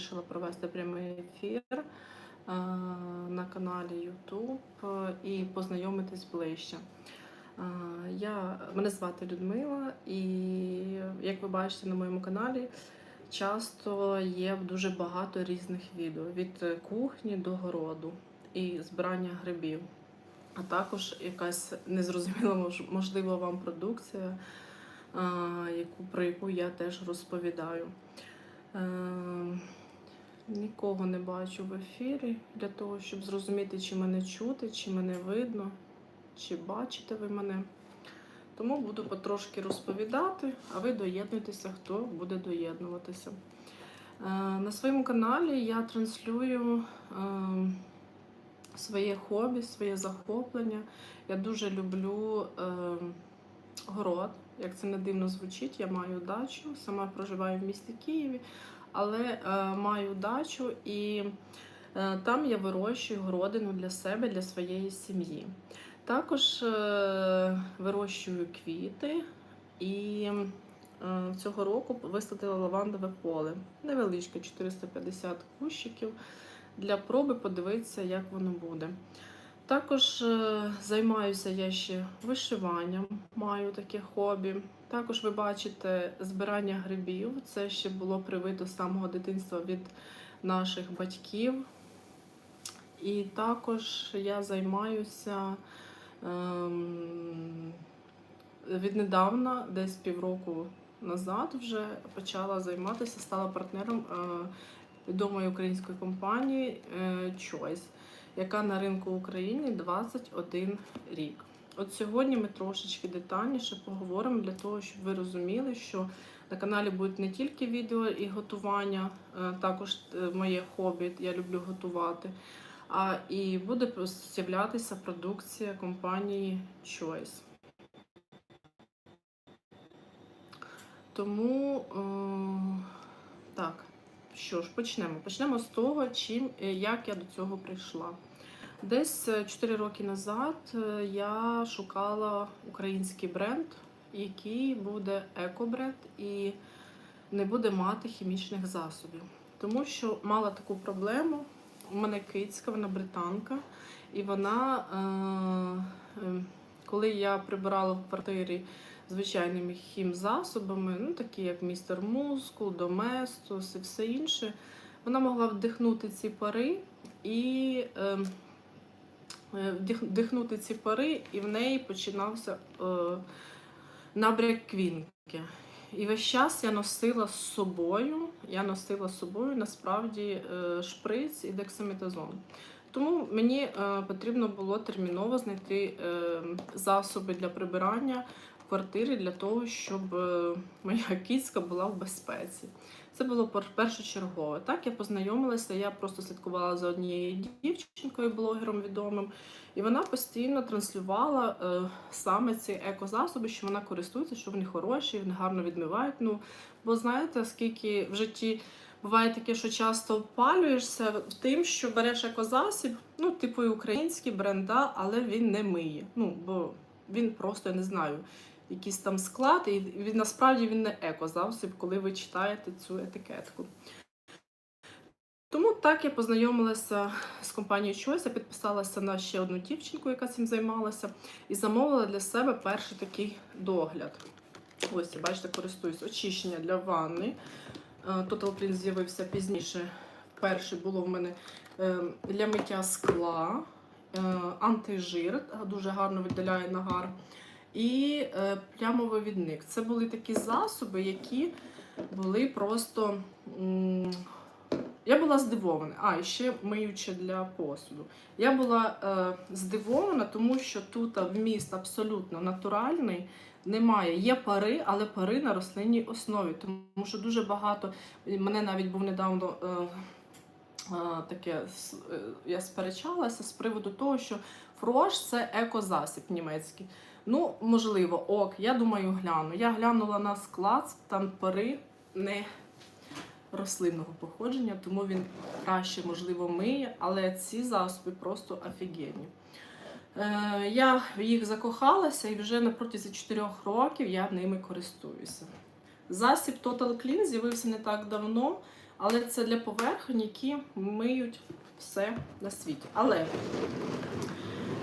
вирішила провести прямий ефір е, на каналі YouTube е, і познайомитись ближче. Е, Я, мене звати Людмила, і як ви бачите на моєму каналі, часто є дуже багато різних відео від кухні до городу і збирання грибів, а також якась незрозуміла, мож- можливо, вам продукція, про яку я теж розповідаю. Нікого не бачу в ефірі для того, щоб зрозуміти, чи мене чути, чи мене видно, чи бачите ви мене. Тому буду потрошки розповідати, а ви доєднуйтеся, хто буде доєднуватися. Е, На своєму каналі я транслюю е, своє хобі, своє захоплення. Я дуже люблю е, город. Як це не дивно звучить, я маю дачу, сама проживаю в місті Києві, але е, маю дачу і е, там я вирощую городину для себе, для своєї сім'ї. Також е, вирощую квіти і цього року висадила лавандове поле. Невеличке, 450 кущиків. Для проби подивитися, як воно буде. Також займаюся я ще вишиванням, маю таке хобі. Також ви бачите збирання грибів. Це ще було привито з самого дитинства від наших батьків. І також я займаюся ем, віднедавна, десь півроку назад, вже почала займатися, стала партнером е, відомої української компанії е, Choice, яка на ринку України 21 рік. От сьогодні ми трошечки детальніше поговоримо для того, щоб ви розуміли, що на каналі будуть не тільки відео і готування, е, також е, моє хобі, я люблю готувати, а і буде з'являтися продукція компанії Choice. Тому е, так, що ж, почнемо. Почнемо з того, чим, як я до цього прийшла. Десь е, 4 роки назад е, я шукала український бренд, який буде екобренд і не буде мати хімічних засобів. Тому що мала таку проблему. У мене кицька, вона британка, і вона, е, е, коли я прибирала в квартирі звичайними хімзасобами, ну такі як містер Мускул, Доместос і все інше, вона могла вдихнути ці пари і е, е, вдих- вдихнути ці пари, і в неї починався е, набряк квінки. І весь час я носила з собою, я носила з собою насправді е, шприц і дексаметазон. Тому мені е, потрібно було терміново знайти е, засоби для прибирання квартирі для того, щоб е, моя кіцька була в безпеці. Це було пер- першочергове. Так, я познайомилася, я просто слідкувала за однією дівчинкою, блогером відомим, і вона постійно транслювала е, саме ці екозасоби, що вона користується, що вони хороші, вони гарно відмивають. Ну, бо знаєте, скільки в житті буває таке, що часто опалюєшся в тим, що береш екозасіб, ну, типу і український бренда, але він не миє. Ну, бо він просто я не знаю. Якийсь там склад, і він насправді він не екозасіб, коли ви читаєте цю етикетку. Тому так я познайомилася з компанією Choice, я підписалася на ще одну дівчинку, яка цим займалася, і замовила для себе перший такий догляд. Ось, бачите, користуюсь очищення для ванни. Е, Total Clean з'явився пізніше. Перший було в мене е, для миття скла, е, антижир, е, дуже гарно віддаляє нагар. І е, плямовивідник. Це були такі засоби, які були просто. я була здивована. А, і ще миюче для посуду. Я була е, здивована, тому що тут вміст абсолютно натуральний. Немає. Є пари, але пари на рослинній основі. Тому що дуже багато. Мене навіть був недавно е, е, таке, е, я сперечалася з приводу того, що фрош це екозасіб німецький. Ну, можливо, ок, я думаю, гляну. Я глянула на склад, там пари не рослинного походження, тому він краще, можливо, миє, але ці засоби просто офігенні. Е, я в їх закохалася і вже на протязі 4 років я ними користуюся. Засіб Total Clean з'явився не так давно. Але це для поверхень, які миють все на світі. Але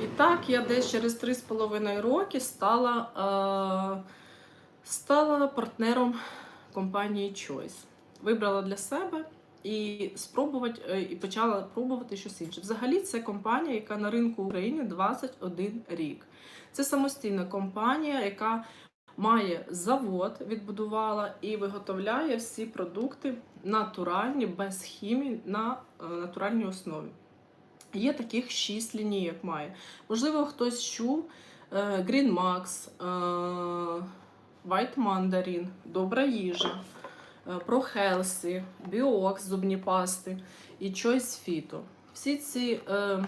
і так я десь через 3,5 роки стала, е, стала партнером компанії Choice. Вибрала для себе і спробувати, е, і почала пробувати щось інше. Взагалі, це компанія, яка на ринку України 21 рік. Це самостійна компанія, яка має завод, відбудувала і виготовляє всі продукти натуральні, без хімії на е, натуральній основі. Є таких шість лінійок має. Можливо, хтось чув е, Green Max, е, White Mandarin, Добра їжа, Pro Healthy, Biox, зубні пасти і Choice Fito. Всі ці, е,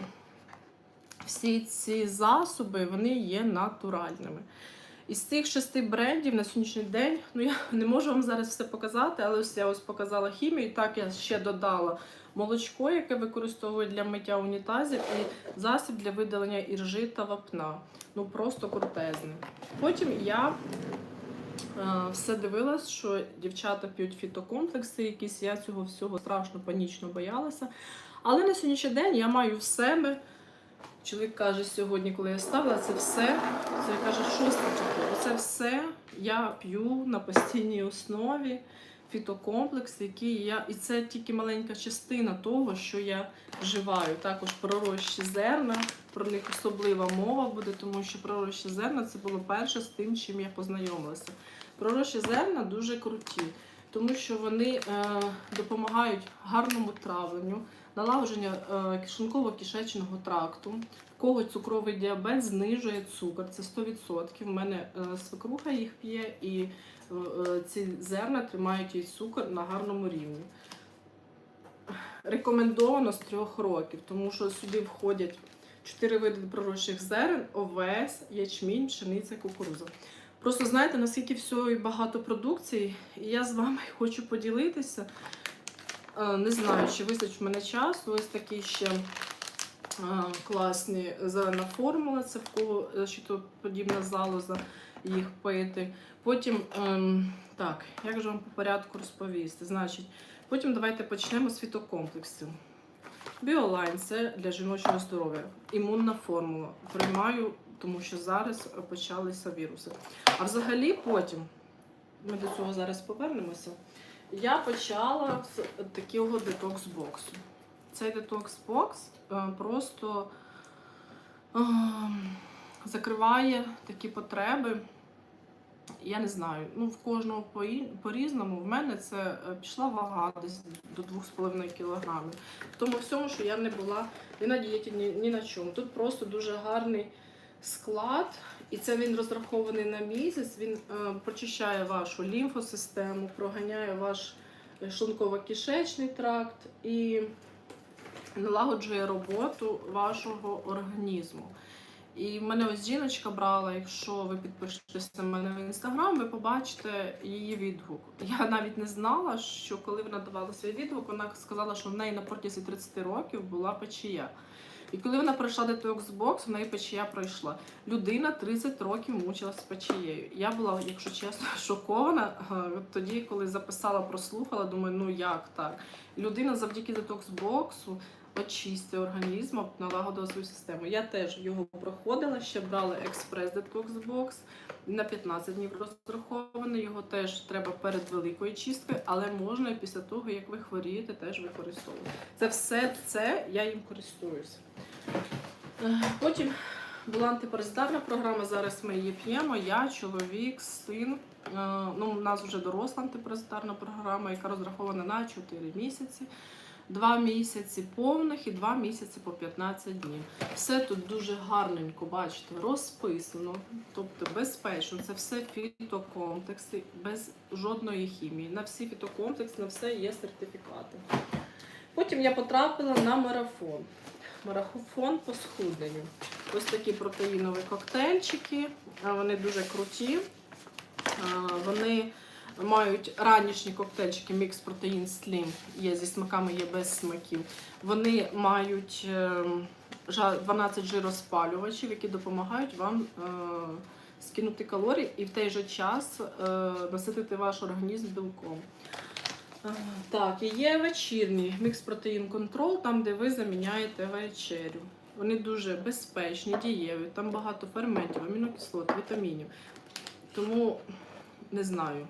всі ці засоби вони є натуральними. Із цих шести брендів на сьогоднішній день, ну я не можу вам зараз все показати, але ось я ось показала хімію. Так я ще додала молочко, яке використовують для миття унітазів, і засіб для видалення іржи та вапна. Ну просто крутезний. Потім я е, все дивилась, що дівчата п'ють фітокомплекси, якісь я цього всього страшно панічно боялася. Але на сьогоднішній день я маю в себе. Чоловік каже сьогодні, коли я ставила, це все. Це каже, що це таке? Це все я п'ю на постійній основі фітокомплекс, який я. І це тільки маленька частина того, що я вживаю. Також пророщі зерна, про них особлива мова буде, тому що пророщі зерна це було перше з тим, чим я познайомилася. Пророщі зерна дуже круті, тому що вони е, допомагають гарному травленню, налагодження е, кишенково-кишечного тракту. Кого цукровий діабет знижує цукор, це 100%. В мене е, свекруха їх п'є, і е, е, ці зерна тримають їй цукор на гарному рівні. Рекомендовано з трьох років, тому що сюди входять чотири види пророщих зерен, овес, ячмінь, пшениця, кукуруза. Просто знаєте, наскільки всього і багато продукції, і я з вами хочу поділитися. Не знаю, чи вистачить в мене часу. Ось такі ще класні зелена формула, це в кого е, щитоподібна залоза їх пити. Потім, ем, так, як же вам по порядку розповісти? Значить, потім давайте почнемо з фітокомплексів. Біолайн це для жіночого здоров'я. Імунна формула. Приймаю, тому що зараз почалися віруси. А взагалі потім, ми до цього зараз повернемося. Я почала з такого детокс-боксу. Цей детокс-бокс е, просто е, закриває такі потреби. Я не знаю, ну в кожного по- по-різному. В мене це е, пішла вага десь до 2,5 кг. В тому всьому, що я не була ні на дієті, ні, ні на чому. Тут просто дуже гарний склад, і це він розрахований на місяць. Він е, прочищає вашу лімфосистему, проганяє ваш е, шлунково-кишечний тракт і налагоджує роботу вашого організму. І в мене ось жіночка брала, якщо ви підпишетеся на мене в інстаграм, ви побачите її відгук. Я навіть не знала, що коли вона давала свій відгук, вона сказала, що в неї на протязі 30 років була печія. І коли вона пройшла детокс-бокс, в неї печія пройшла. Людина 30 років мучилася з печією. Я була, якщо чесно, шокована. Е, Тоді, коли записала, прослухала, думаю, ну як так? Людина завдяки детокс-боксу очистив організм, налагодила свою систему. Я теж його проходила, ще брала експрес детокс бокс на 15 днів розрахований. Його теж треба перед великою чисткою, але можна і після того, як ви хворієте, теж використовувати. Це все це я їм користуюся. Е, Потім була антипаразитарна програма. Зараз ми її п'ємо. Я, чоловік, син. Е, Ну, у нас вже доросла антипаразитарна програма, яка розрахована на 4 місяці. Два місяці повних і два місяці по 15 днів. Все тут дуже гарненько, бачите, розписано, тобто безпечно. Це все фітокомплекси, без жодної хімії. На всі фітокомплекси, на все є сертифікати. Потім я потрапила на марафон. Марафон по схудненню. Ось такі протеїнові коктейльчики. Вони дуже круті. Вони мають ранішні коктейльчики Mix Protein Slim. Є зі смаками, є без смаків. Вони мають ем, 12 жироспалювачів, які допомагають вам е, скинути калорії і в той же час е, наситити ваш організм білком. Так, і є вечірній мікс протеїн контрол, там, де ви заміняєте вечерю. Вони дуже безпечні, дієві, там багато ферментів, амінокислот, вітамінів. Тому не знаю.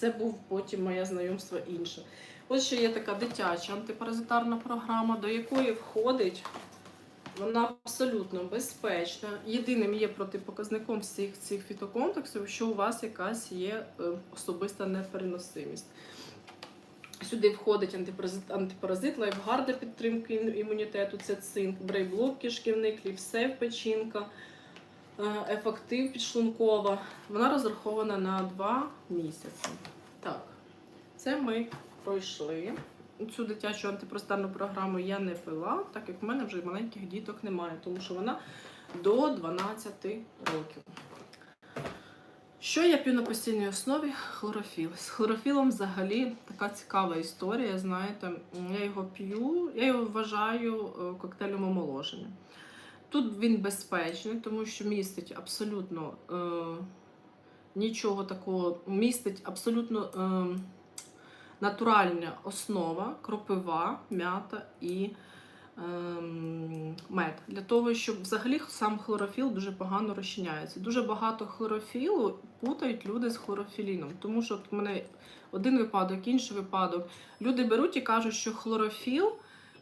Це був потім моє знайомство інше. Ось ще є така дитяча антипаразитарна програма, до якої входить. Вона абсолютно безпечна. Єдиним є протипоказником всіх цих фітокомплексів, що у вас якась є е, особиста непереносимість. Сюди входить антипаразит, антипаразит лайфгар для підтримки імунітету, це цинк, брейблок кишківник, ліпсев печінка, ефектив підшлункова. Вона розрахована на 2 місяці. Так, це ми пройшли. Цю дитячу антипростарну програму я не пила, так як в мене вже маленьких діток немає, тому що вона до 12 років. Що я п'ю на постійній основі? Хлорофіл. З хлорофілом взагалі така цікава історія. Знаєте, я його п'ю, я його вважаю е, коктейлем омоложення. Тут він безпечний, тому що містить абсолютно е, нічого такого, містить абсолютно е, натуральна основа, кропива, м'ята і ем, мед. Для того, щоб взагалі сам хлорофіл дуже погано розчиняється. Дуже багато хлорофілу путають люди з хлорофіліном. Тому що в мене один випадок, інший випадок. Люди беруть і кажуть, що хлорофіл,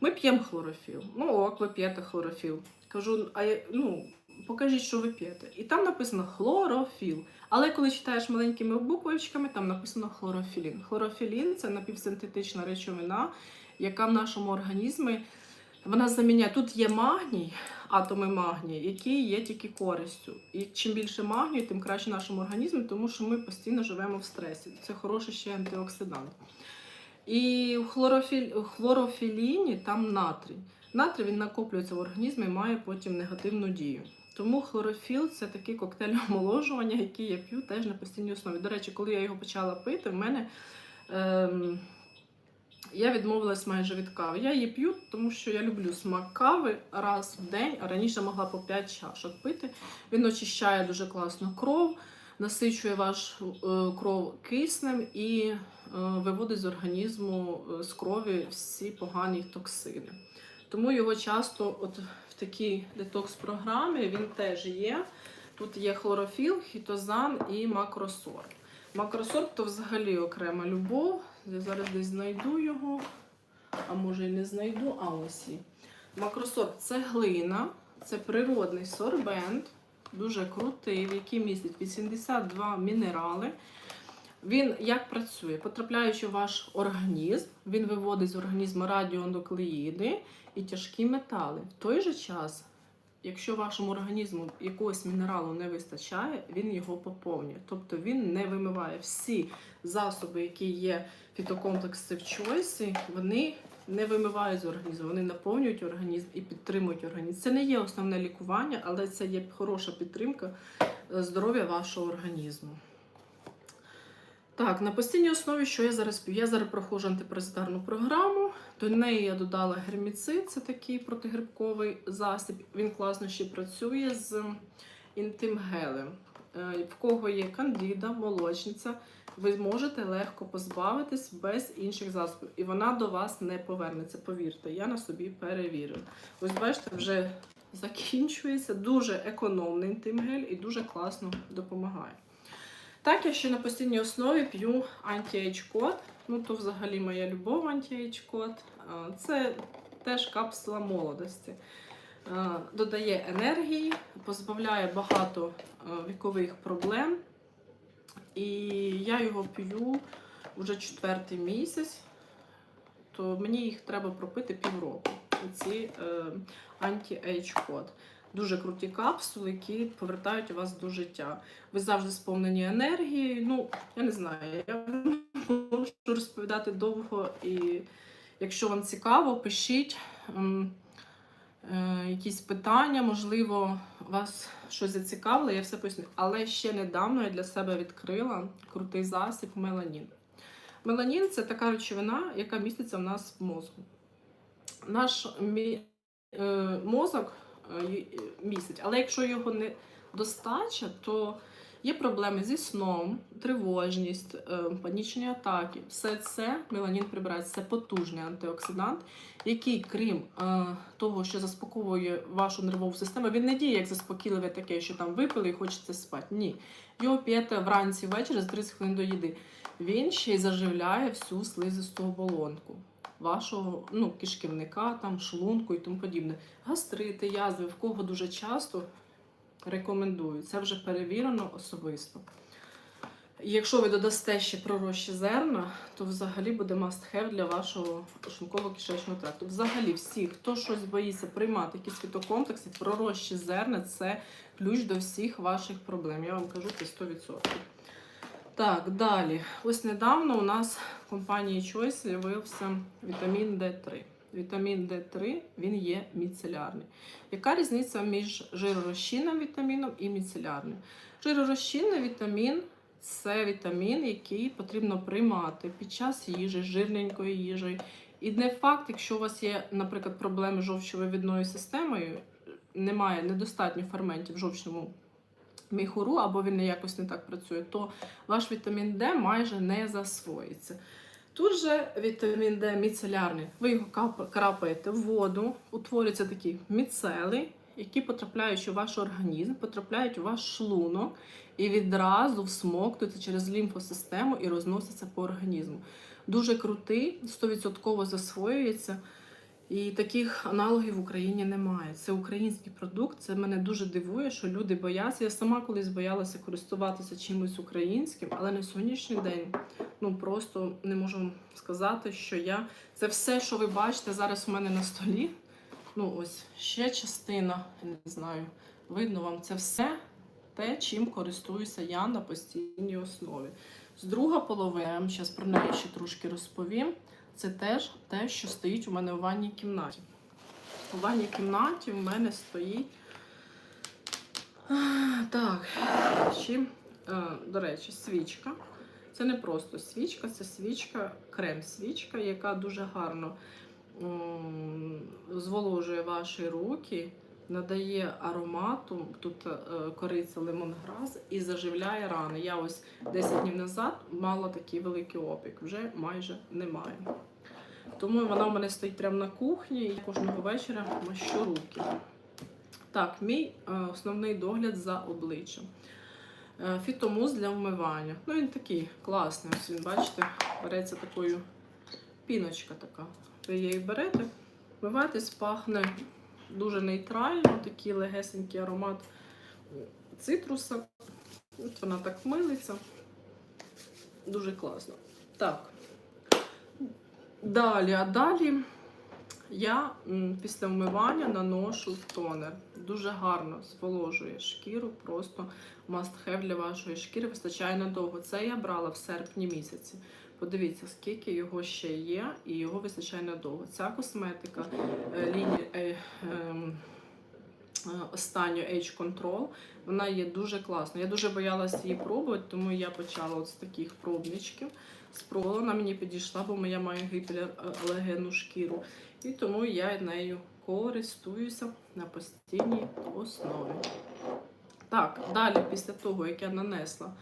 ми п'ємо хлорофіл. Ну ок, ви п'єте хлорофіл. Кажу, а я, ну, покажіть, що ви п'єте. І там написано хлорофіл. Але коли читаєш маленькими буквочками, там написано хлорофілін. Хлорофілін це напівсинтетична речовина, яка в нашому організмі вона заміняє. Тут є магній, атоми магнію, які є тільки користю. І чим більше магнію, тим краще нашому організму, тому що ми постійно живемо в стресі. Це хороший ще антиоксидант. І хлорофіль, хлорофіліні там натрій. Натрій він накоплюється в організмі і має потім негативну дію. Тому хлорофіл це такий коктейль омоложування, який я п'ю теж на постійній основі. До речі, коли я його почала пити, в мене ем, я відмовилась майже від кави. Я її п'ю, тому що я люблю смак кави раз в день, а раніше могла по 5 чашок пити. Він очищає дуже класно кров, насичує вашу е, кров киснем і е, виводить з організму е, з крові всі погані токсини. Тому його часто от в такій детокс-програмі він теж є. Тут є хлорофіл, хітозан і макросорб. Макросорб то взагалі окрема любов. Я зараз десь знайду його, а може і не знайду. А ось і. Макросорб це глина, це природний сорбент, дуже крутий, в який містить 82 мінерали. Він як працює? Потрапляючи в ваш організм, він виводить з організму радіонуклеїди і тяжкі метали. В той же час, якщо вашому організму якогось мінералу не вистачає, він його поповнює. Тобто він не вимиває всі засоби, які є фітокомплекси в чойсі, вони не вимивають з організму, вони наповнюють організм і підтримують організм. Це не є основне лікування, але це є хороша підтримка е, здоров'я вашого організму. Так, на постійній основі, що я зараз п'ю? Я зараз проходжу антипаразитарну програму. До неї я додала герміцид, це такий протигрибковий засіб. Він класно ще працює з інтимгелем. Е, В кого є кандида, молочниця, ви можете легко позбавитись без інших засобів. І вона до вас не повернеться. Повірте, я на собі перевірила. Ось бачите, вже закінчується. Дуже економний інтимгель і дуже класно допомагає. Так, я ще на постійній основі п'ю анті-ейдж код. Ну, то взагалі моя любов анті-ейдж код. Це теж капсула молодості. Додає енергії, позбавляє багато вікових проблем. І я його п'ю вже четвертий місяць, то мені їх треба пропити півроку. Ці е, анті-ейдж код. Дуже круті капсули, які повертають вас до життя. Ви завжди сповнені енергії. Ну, я не знаю, я можу розповідати довго, і якщо вам цікаво, пишіть ем, е, якісь питання, можливо, вас щось зацікавило, я все поясню. Але ще недавно я для себе відкрила крутий засіб меланін. Меланін це така речовина, яка міститься в нас в мозку. Наш мі- е, мозок е, й- містить, але якщо його не достача, то Є проблеми зі сном, тривожність, е, панічні атаки. Все це меланін прибирається. Це потужний антиоксидант, який, крім е, того, що заспокоює вашу нервову систему, він не діє як заспокійливе таке, що там випили і хочеться спати. Ні. Його п'єте вранці ввечері за 30 хвилин до їди. Він ще й заживляє всю слизисту оболонку вашого ну, кишківника, там, шлунку і тому подібне. Гастрити, язви, в кого дуже часто рекомендую. Це вже перевірено особисто. Якщо ви додасте ще пророщі зерна, то взагалі буде must have для вашого шлунково-кишечного тракту. Взагалі, всі, хто щось боїться приймати якісь фітокомплекси, пророщі зерна це ключ до всіх ваших проблем. Я вам кажу, це 100%. Так, далі. Ось недавно у нас в компанії Choice з'явився вітамін D3. Вітамін D3 він є міцелярний. Яка різниця між жиророзчинним вітаміном і міцелярним? Жиророзчинний вітамін це вітамін, який потрібно приймати під час їжі, жирненької їжі. І не факт, якщо у вас є, наприклад, проблеми з жовчовивідною системою, немає недостатньо ферментів в жовчному міхуру, або він якось не так працює, то ваш вітамін Д майже не засвоїться. Тут же вітамін Д міцелярний. Ви його крапаєте в воду, утворюються такі міцели, які потрапляють у ваш організм, потрапляють у ваш шлунок і відразу всмоктуються через лімфосистему і розносяться по організму. Дуже крутий, 100% засвоюється. І таких аналогів в Україні немає. Це український продукт. Це мене дуже дивує, що люди бояться. Я сама колись боялася користуватися чимось українським, але на сьогоднішній день ну просто не можу сказати, що я це все, що ви бачите зараз у мене на столі. Ну ось ще частина, я не знаю, видно вам це все те, чим користуюся я на постійній основі. З друга половина, я вам зараз про неї ще трошки розповім. Це теж те, що стоїть у мене у ванній кімнаті. У ванній кімнаті в мене стоїть. Так, ще, е, до речі, свічка. Це не просто свічка, це свічка, крем-свічка, яка дуже гарно зволожує ваші руки, надає аромату, тут е, кориця лимонграс і заживляє рани. Я ось 10 днів назад мала такий великий опік, вже майже немає. Тому вона у мене стоїть прямо на кухні і кожного вечора мащу руки. Так, мій е, основний догляд за обличчям. Е, Фітомуз для вмивання. Ну, він такий класний. Ось він, бачите, береться такою піночка така. Ви її берете, вмиваєтесь, пахне дуже нейтрально, такий легесенький аромат цитруса. От вона так милиться. Дуже класно. Так. Далі, а далі я після вмивання наношу тонер. Дуже гарно зволожує шкіру, просто must have для вашої шкіри. Вистачає надовго. Це я брала в серпні місяці. Подивіться, скільки його ще є, і його вистачає надовго. Ця косметика е, лінії е, ем, е, останню Age Control, вона є дуже класна. Я дуже боялася її пробувати, тому я почала от з таких пробничків. Спробувала, вона мені підійшла, бо я маю гіпералергенну шкіру. І тому я нею користуюся на постійній основі. Так, далі, після того, як я нанесла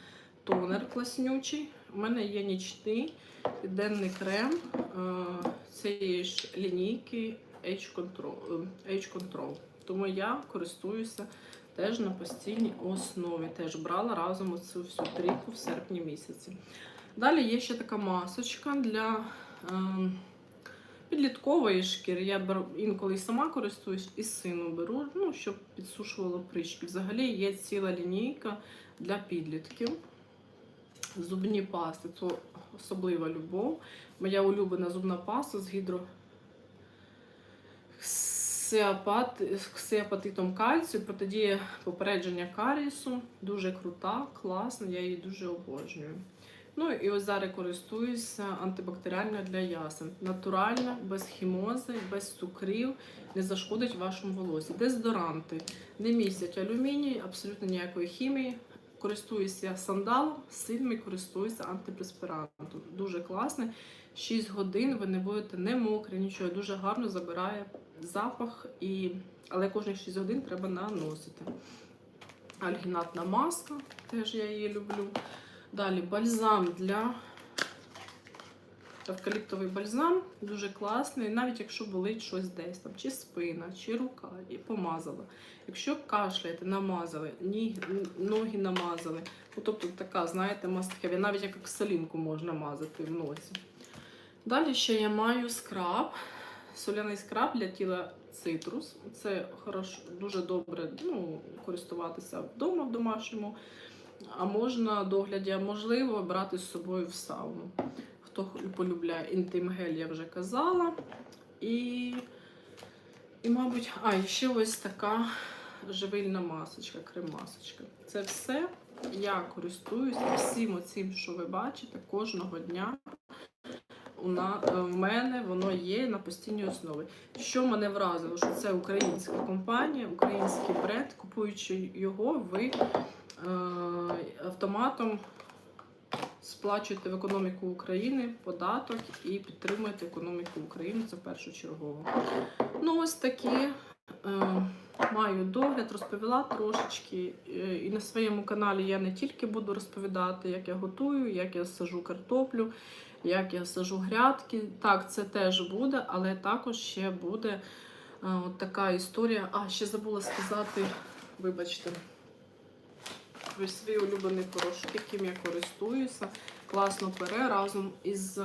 тонер класнючий, у мене є нічний і денний крем е, цієї ж лінійки Age Control, е, Age Control. Тому я користуюся теж на постійній основі. Теж брала разом цю всю трійку в серпні місяці. Далі є ще така масочка для е, підліткової шкіри. Я беру інколи і сама користуюсь, і сину беру, ну, щоб підсушувало прищики. Взагалі є ціла лінійка для підлітків. Зубні пасти це особлива любов. Моя улюблена зубна паста з гідро ксеапатитом кальцію, протидіє попередження карісу. Дуже крута, класна, я її дуже обожнюю. Ну і ось зараз користуюся антибактеріальною для ясен. Натуральна, без хімози, без цукрів, не зашкодить вашому волосі. Дезодоранти не містять алюміній, абсолютно ніякої хімії. Користуюся сандалом, сильними користуюся антипреспирантом. Дуже класний. 6 годин ви не будете не мокрі, нічого. Дуже гарно забирає запах, і... але кожні 6 годин треба наносити. Альгінатна маска, теж я її люблю. Далі бальзам для евкаліптовий бальзам, дуже класний, навіть якщо болить щось десь, там, чи спина, чи рука, і помазала. Якщо кашляєте, намазали, ні, ноги намазали. Ну, тобто така, знаєте, мастхеві, навіть як оксалінку можна мазати в носі. Далі ще я маю скраб, соляний скраб для тіла цитрус. Це хорошо, дуже добре ну, користуватися вдома в домашньому, а можна догляді, можливо брати з собою в сауну. Хто полюбляє інтим-гель, я вже казала. І, і мабуть, а, і ще ось така живильна масочка, крем-масочка. Це все я користуюся всім оцим, що ви бачите, кожного дня. У е, в мене воно є на постійній основі. Що мене вразило, що це українська компанія, український бренд. Купуючи його, ви е, автоматом сплачуєте в економіку України податок і підтримуєте економіку України. Це першочергово. Ну, ось такі е, маю догляд, розповіла трошечки. Е, І на своєму каналі я не тільки буду розповідати, як я готую, як я сажу картоплю, як я сажу грядки. Так, це теж буде, але також ще буде е, от така історія. А, ще забула сказати, вибачте. Ось свій улюблений порошок, яким я користуюся. Класно пере разом із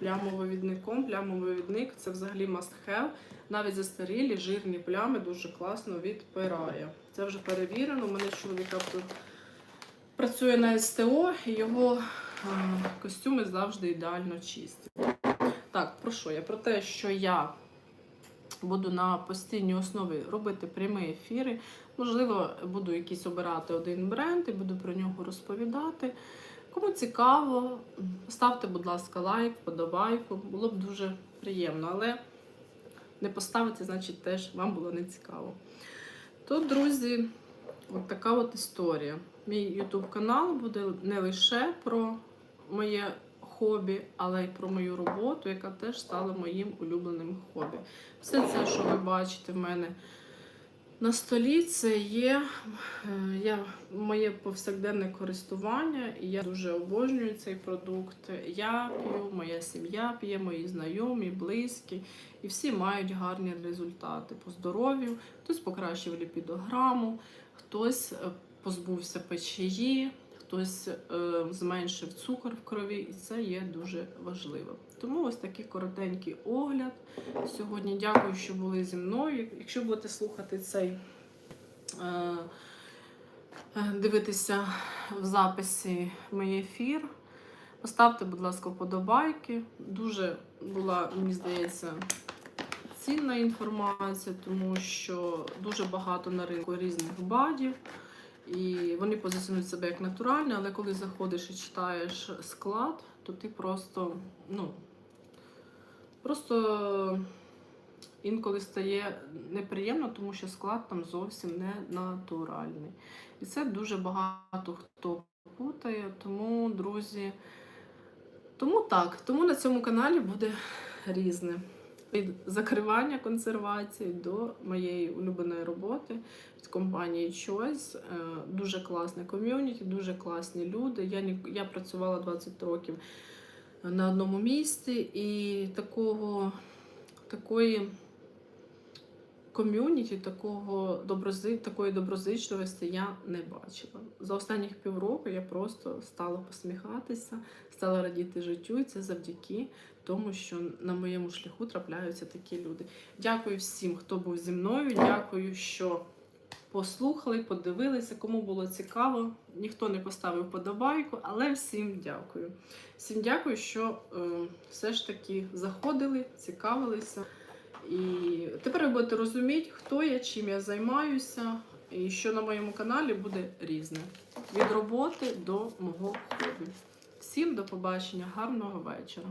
плямовивідником. Плямовивідник це взагалі must have. Навіть застарілі жирні плями дуже класно відпирає. Це вже перевірено. У мене чоловіка працює на СТО, і його костюми завжди ідеально чисті. Так, про що я? Про те, що я буду на постійній основі робити прямі ефіри. Можливо, буду якийсь обирати один бренд і буду про нього розповідати. Кому цікаво, ставте, будь ласка, лайк, подобайку. Було б дуже приємно, але не поставити, значить, теж вам було не цікаво. То, друзі, от така от історія. Мій YouTube канал буде не лише про моє хобі, але й про мою роботу, яка теж стала моїм улюбленим хобі. Все це, що ви бачите в мене на столі, це є е, я, моє повсякденне користування, і я дуже обожнюю цей продукт. Я п'ю, моя сім'я п'є, мої знайомі, близькі, і всі мають гарні результати по здоров'ю. Хтось покращив ліпідограму, хтось е, позбувся печії, хтось е, зменшив цукор в крові, і це є дуже важливо. Тому ось такий коротенький огляд. Сьогодні дякую, що були зі мною. Якщо будете слухати цей, е, е, дивитися в записі мій ефір, поставте, будь ласка, вподобайки. Дуже була, мені здається, цінна інформація, тому що дуже багато на ринку різних бадів. І вони позиціонують себе як натуральні, але коли заходиш і читаєш склад, то ти просто, ну, просто інколи стає неприємно, тому що склад там зовсім не натуральний. І це дуже багато хто путає. Тому, друзі, тому так, тому на цьому каналі буде різне. Від закривання консервації до моєї улюбленої роботи від компанії Choice. Е, Дуже класне ком'юніті, дуже класні люди. Я я працювала 20 років на одному місці, і такого такої ком'юніті, такого добрози, такої доброзичливості я не бачила. За останніх півроку я просто стала посміхатися, стала радіти життю, і це завдяки тому, що на моєму шляху трапляються такі люди. Дякую всім, хто був зі мною. Дякую, що послухали, подивилися. Кому було цікаво, ніхто не поставив подобайку, але всім дякую. Всім дякую, що е, все ж таки заходили, цікавилися. І тепер ви будете розуміти, хто я, чим я займаюся, і що на моєму каналі буде різне. Від роботи до мого хобі. Всім до побачення, гарного вечора.